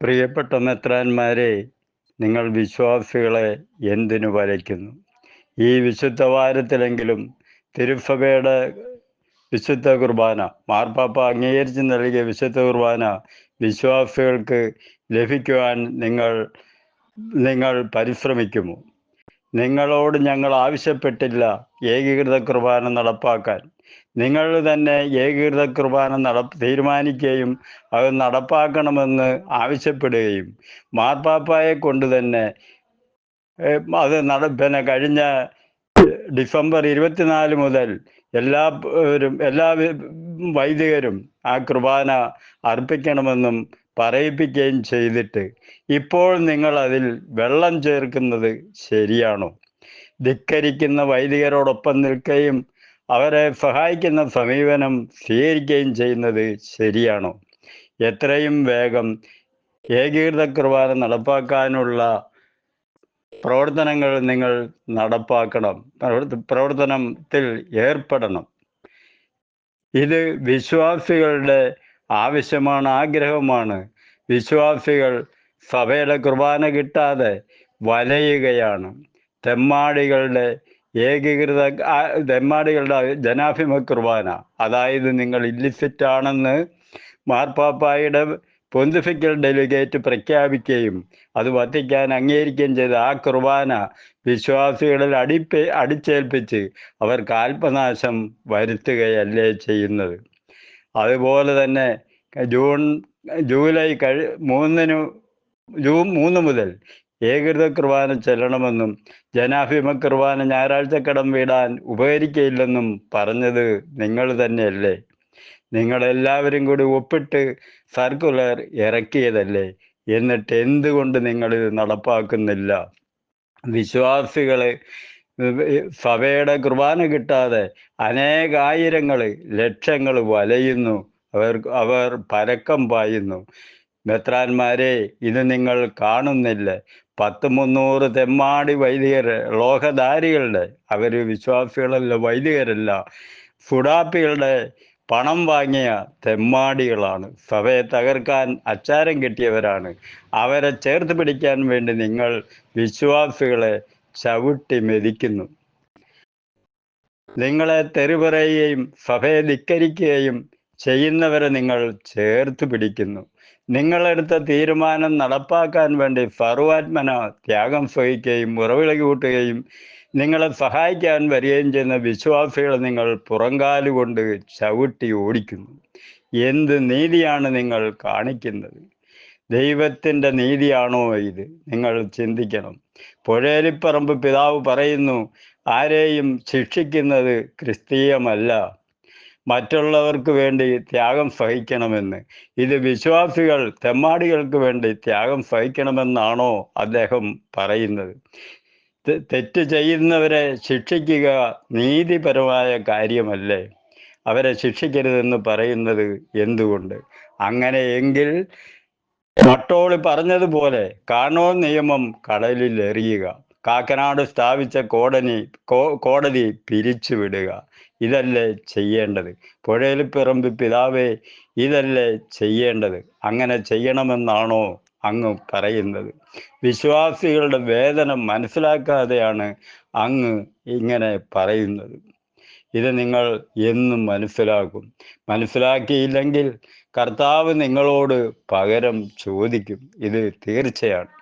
പ്രിയപ്പെട്ട മെത്രാന്മാരെ നിങ്ങൾ വിശ്വാസികളെ എന്തിനു വരയ്ക്കുന്നു? ഈ വിശുദ്ധ വാരത്തിലെങ്കിലും തിരുസഭയുടെ വിശുദ്ധ കുർബാന മാർപ്പാപ്പ അംഗീകരിച്ച് നൽകിയ വിശുദ്ധ കുർബാന വിശ്വാസികൾക്ക് ലഭിക്കുവാൻ നിങ്ങൾ നിങ്ങൾ പരിശ്രമിക്കുമോ? നിങ്ങളോട് ഞങ്ങൾ ആവശ്യപ്പെട്ടില്ല ഏകീകൃത കുർബാന നടപ്പാക്കാൻ. നിങ്ങൾ തന്നെ ഏകീകൃത കുർബാന നട തീരുമാനിക്കുകയും അത് നടപ്പാക്കണമെന്ന് ആവശ്യപ്പെടുകയും മാർപ്പാപ്പായെ കൊണ്ട് തന്നെ അത് നട പിന്നെ കഴിഞ്ഞ ഡിസംബർ ഇരുപത്തിനാല് മുതൽ എല്ലാ എല്ലാ വൈദികരും ആ കുർബാന അർപ്പിക്കണമെന്നും പറയിപ്പിക്കുകയും ചെയ്തിട്ട് ഇപ്പോൾ നിങ്ങൾ അതിൽ വെള്ളം ചേർക്കുന്നത് ശരിയാണോ? ധിക്കരിക്കുന്ന വൈദികരോടൊപ്പം നിൽക്കുകയും അവരെ സഹായിക്കുന്ന സമീപനം സ്വീകരിക്കുകയും ചെയ്യുന്നത് ശരിയാണോ? എത്രയും വേഗം ഏകീകൃത കുർബാന നടപ്പാക്കാനുള്ള പ്രവർത്തനങ്ങൾ നിങ്ങൾ നടപ്പാക്കണം. പ്രവർത്തനത്തിൽ ഏർപ്പെടണം. ഇത് വിശ്വാസികളുടെ ആവശ്യമാണ് ആഗ്രഹമാണ് വിശ്വാസികൾ സഭയുടെ കുർബാന കിട്ടാതെ വലയുകയാണ്. തെമ്മാടികളുടെ ഏകീകൃത തെമ്മാടികളുടെ ജനാഭിമ കുർബാന. അതായത് നിങ്ങൾ ഇല്ലിസിറ്റാണെന്ന് മാർപ്പാപ്പായുടെ പൊന്തിഫിക്കൽ ഡെലിഗേറ്റ് പ്രഖ്യാപിക്കുകയും അത് വത്തിക്കാൻ അംഗീകരിക്കുകയും ചെയ്ത ആ കുർബാന വിശ്വാസികളിൽ അടിപ്പേ അടിച്ചേൽപ്പിച്ച് അവർക്ക് ആത്മനാശം വരുത്തുകയല്ലേ ചെയ്യുന്നത്. അതുപോലെ തന്നെ ജൂൺ ജൂലൈ കഴി മൂന്നിനു ജൂൺ മൂന്ന് മുതൽ ഏകൃത കുർബാന ചെല്ലണമെന്നും ജനാഭിമ കുർബാന ഞായറാഴ്ച കടം വീടാൻ ഉപകരിക്കയില്ലെന്നും പറഞ്ഞത് നിങ്ങൾ തന്നെയല്ലേ? നിങ്ങളെല്ലാവരും കൂടി ഒപ്പിട്ട് സർക്കുലർ ഇറക്കിയതല്ലേ? എന്നിട്ട് എന്തുകൊണ്ട് നിങ്ങളിത് നടപ്പാക്കുന്നില്ല? വിശ്വാസികളെ സഭയുടെ കുർബാന കിട്ടാതെ അനേകായിരങ്ങൾ ലക്ഷങ്ങൾ വലയുന്നു. അവർ അവർ പരക്കം പായുന്നു. മെത്രാന്മാരെ ഇത് നിങ്ങൾ കാണുന്നില്ല. പത്ത് മുന്നൂറ് തെമ്മാടി വൈദികർ ലോകധാരികളുടെ അവർ വിശ്വാസികളല്ല വൈദികരല്ല. സുഡാപ്പികളുടെ പണം വാങ്ങിയ തെമ്മാടികളാണ്. സഭയെ തകർക്കാൻ അച്ചാരം കിട്ടിയവരാണ്. അവരെ ചേർത്ത് പിടിക്കാൻ വേണ്ടി നിങ്ങൾ വിശ്വാസികളെ ചവിട്ടി മെതിക്കുന്നു. നിങ്ങളെ തെറി പറയുകയും സഭയെ ധിക്കരിക്കുകയും ചെയ്യുന്നവരെ നിങ്ങൾ ചേർത്ത് പിടിക്കുന്നു. നിങ്ങളെടുത്ത തീരുമാനം നടപ്പാക്കാൻ വേണ്ടി സർവാത്മന ത്യാഗം സഹിക്കുകയും ഉറവിളകി കൂട്ടുകയും നിങ്ങളെ സഹായിക്കാൻ വരികയും ചെയ്യുന്ന വിശ്വാസികളെ നിങ്ങൾ പുറങ്കാലുകൊണ്ട് ചവിട്ടി ഓടിക്കുന്നു. എന്ത് നീതിയാണ് നിങ്ങൾ കാണിക്കുന്നത്? ദൈവത്തിന്റെ നീതിയാണോ ഇത്? നിങ്ങൾ ചിന്തിക്കണം. പുഴേലിപ്പറമ്പ് പിതാവ് പറയുന്നു ആരെയും ശിക്ഷിക്കുന്നത് ക്രിസ്തീയമല്ല. മറ്റുള്ളവർക്ക് വേണ്ടി ത്യാഗം സഹിക്കണമെന്ന്. ഇത് വിശ്വാസികൾ തെമ്മാടികൾക്ക് വേണ്ടി ത്യാഗം സഹിക്കണമെന്നാണോ അദ്ദേഹം പറയുന്നത്? തെറ്റ് ചെയ്യുന്നവരെ ശിക്ഷിക്കുക നീതിപരമായ കാര്യമല്ലേ? അവരെ ശിക്ഷിക്കരുതെന്ന് പറയുന്നത് എന്തുകൊണ്ട്? അങ്ങനെയെങ്കിൽ മട്ടോളി പറഞ്ഞതുപോലെ കാണോ നിയമം കടലിൽ എറിയുക കാക്കനാട് സ്ഥാപിച്ച കോടനി കോടതി പിരിച്ചുവിടുക. ഇതല്ലേ ചെയ്യേണ്ടത്? പുഴയിൽ പിറമ്പ് പിതാവേ ഇതല്ലേ ചെയ്യേണ്ടത്? അങ്ങനെ ചെയ്യണമെന്നാണോ അങ്ങ് പറയുന്നത്? വിശ്വാസികളുടെ വേദന മനസ്സിലാക്കാതെയാണ് അങ്ങ് ഇങ്ങനെ പറയുന്നത്. ഇത് നിങ്ങൾ എന്നും മനസ്സിലാക്കും. മനസ്സിലാക്കിയില്ലെങ്കിൽ കർത്താവ് നിങ്ങളോട് പകരം ചോദിക്കും. ഇത് തീർച്ചയാണ്.